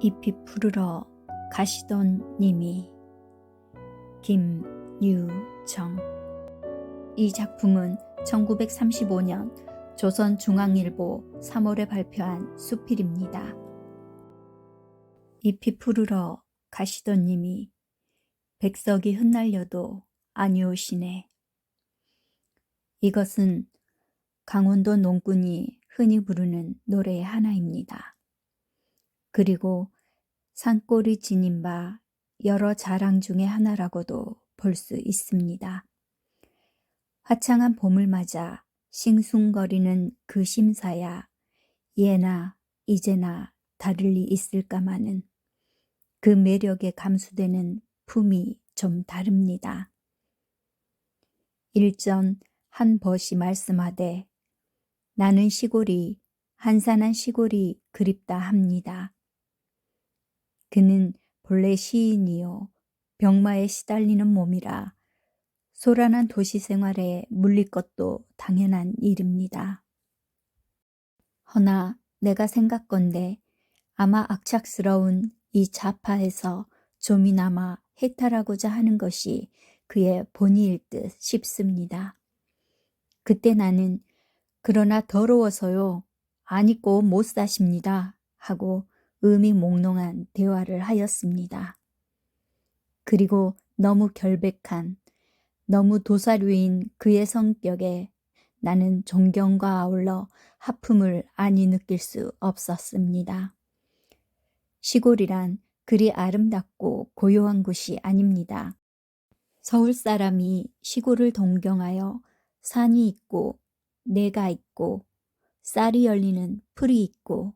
잎이 푸르러 가시던 님이 김유정 이 작품은 1935년 조선중앙일보 3월에 발표한 수필입니다. 잎이 푸르러 가시던 님이 백석이 흩날려도 아니오시네. 이것은 강원도 농군이 흔히 부르는 노래의 하나입니다. 그리고 산골이 지닌 바 여러 자랑 중의 하나라고도 볼 수 있습니다. 화창한 봄을 맞아 싱숭거리는 그 심사야 예나 이제나 다를 리 있을까마는 그 매력에 감수되는 품이 좀 다릅니다. 일전 한 벗이 말씀하되 나는 시골이 한산한 시골이 그립다 합니다. 그는 본래 시인이요 병마에 시달리는 몸이라 소란한 도시 생활에 물릴 것도 당연한 일입니다. 허나 내가 생각건대 아마 악착스러운 이 자파에서 좀이나마 해탈하고자 하는 것이 그의 본의일 듯 싶습니다. 그때 나는 그러나 더러워서요 안 입고 못 사십니다 하고 의미몽롱한 대화를 하였습니다. 그리고 너무 결백한 너무 도사류인 그의 성격에 나는 존경과 아울러 하품을 아니 느낄 수 없었습니다. 시골이란 그리 아름답고 고요한 곳이 아닙니다. 서울 사람이 시골을 동경하여 산이 있고 내가 있고 쌀이 열리는 풀이 있고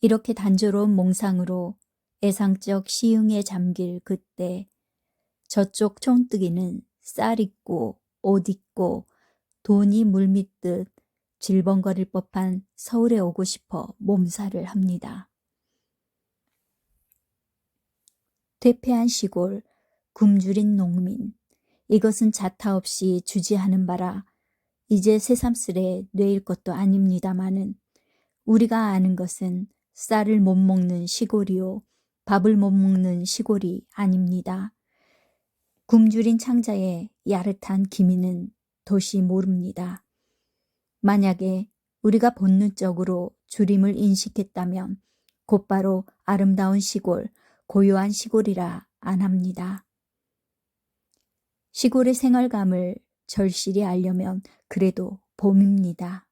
이렇게 단조로운 몽상으로 애상적 시흥에 잠길 그때 저쪽 총뜨기는 쌀 있고 옷 있고 돈이 물밀듯 질벙거릴 법한 서울에 오고 싶어 몸살을 합니다. 퇴폐한 시골, 굶주린 농민, 이것은 자타 없이 주지하는 바라 이제 새삼스레 뇌일 것도 아닙니다마는 우리가 아는 것은 쌀을 못 먹는 시골이요 밥을 못 먹는 시골이 아닙니다. 굶주린 창자의 야릇한 기미는 도시 모릅니다. 만약에 우리가 본능적으로 주림을 인식했다면 곧바로 아름다운 시골, 고요한 시골이라 안 합니다. 시골의 생활감을 절실히 알려면 그래도 봄입니다.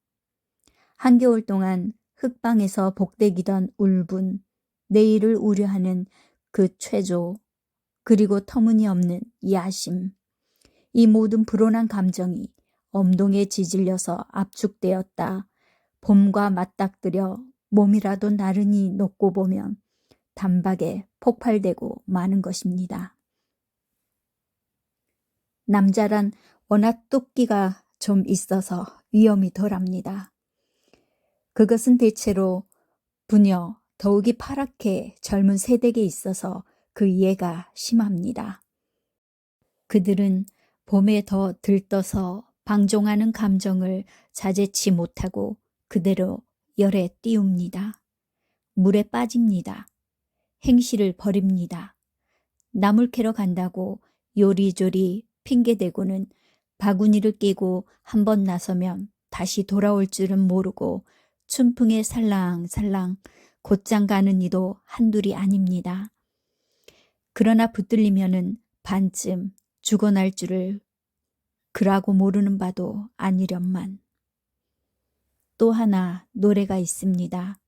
한겨울 동안 흙방에서 복대기던 울분, 내일을 우려하는 그 최조, 그리고 터무니없는 야심. 이 모든 불온한 감정이 엄동에 지질려서 압축되었다. 봄과 맞닥뜨려 몸이라도 나른히 녹고 보면 단박에 폭발되고 마는 것입니다. 남자란 워낙 뚝기가 좀 있어서 위험이 덜합니다. 그것은 대체로 부녀, 더욱이 파랗게 젊은 세대에 있어서 그 이해가 심합니다. 그들은 봄에 더 들떠서 방종하는 감정을 자제치 못하고 그대로 열에 띄웁니다. 물에 빠집니다. 행실을 버립니다. 나물 캐러 간다고 요리조리 핑계대고는 바구니를 끼고 한 번 나서면 다시 돌아올 줄은 모르고 춘풍에 살랑살랑 곧장 가는 이도 한둘이 아닙니다. 그러나 붙들리면은 반쯤 죽어날 줄을 그라고 모르는 바도 아니련만. 또 하나 노래가 있습니다.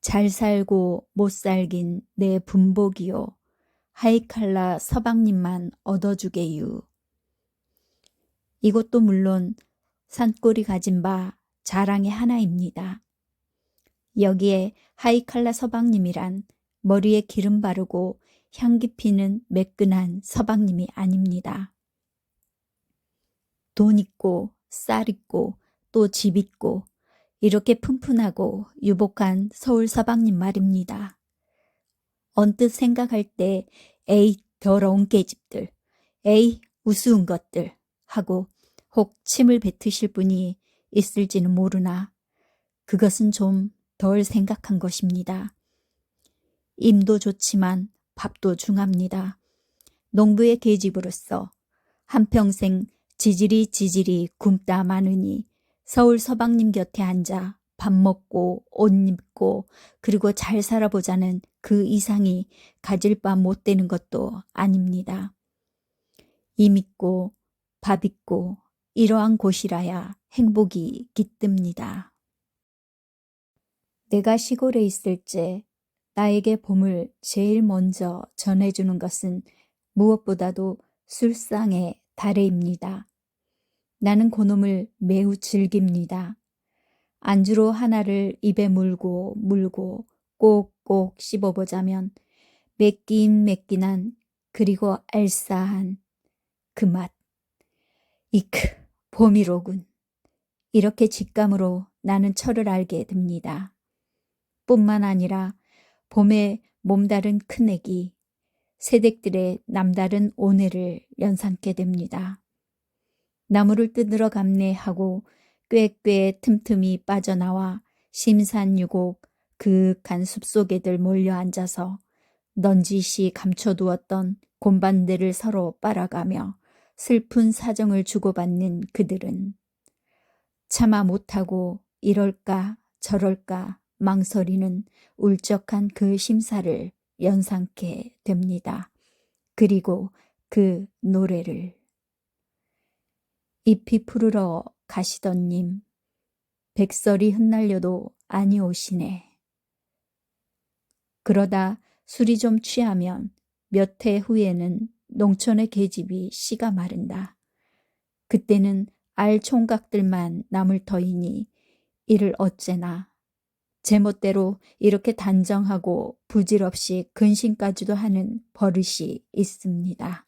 잘 살고 못 살긴 내 분복이요. 하이칼라 서방님만 얻어주게유. 이것도 물론 산골이 가진 바 자랑의 하나입니다. 여기에 하이칼라 서방님이란 머리에 기름 바르고 향기 피는 매끈한 서방님이 아닙니다. 돈 있고 쌀 있고 또 집 있고 이렇게 푼푼하고 유복한 서울 서방님 말입니다. 언뜻 생각할 때 에이 더러운 깨집들, 에이 우스운 것들 하고 혹 침을 뱉으실 분이 있을지는 모르나 그것은 좀 덜 생각한 것입니다. 임도 좋지만 밥도 중합니다. 농부의 계집으로서 한평생 지질이 지질이 굶다 마느니 서울 서방님 곁에 앉아 밥 먹고 옷 입고 그리고 잘 살아보자는 그 이상이 가질 바 못 되는 것도 아닙니다. 임 있고 밥 있고 이러한 곳이라야 행복이 깃듭니다. 내가 시골에 있을 때 나에게 봄을 제일 먼저 전해주는 것은 무엇보다도 술상의 다래입니다. 나는 그놈을 매우 즐깁니다. 안주로 하나를 입에 물고 물고 꼭꼭 씹어보자면 맵긴 맵긴한 그리고 알싸한 그 맛. 이크, 봄이로군. 이렇게 직감으로 나는 철을 알게 됩니다. 뿐만 아니라 봄에 몸다른 큰애기, 새댁들의 남다른 온해를 연상케 됩니다. 나무를 뜯으러 감내하고 꾀꾀 틈틈이 빠져나와 심산유곡 그윽한 숲속에들 몰려 앉아서 넌지시 감춰두었던 곰반대를 서로 빨아가며 슬픈 사정을 주고받는 그들은 차마 못하고 이럴까 저럴까 망설이는 울적한 그 심사를 연상케 됩니다. 그리고 그 노래를 잎이 푸르러 가시던님 백설이 흩날려도 아니 오시네. 그러다 술이 좀 취하면 몇 해 후에는 농촌의 계집이 씨가 마른다. 그때는 알 총각들만 남을 터이니 이를 어째나 제멋대로 이렇게 단정하고 부질없이 근심까지도 하는 버릇이 있습니다.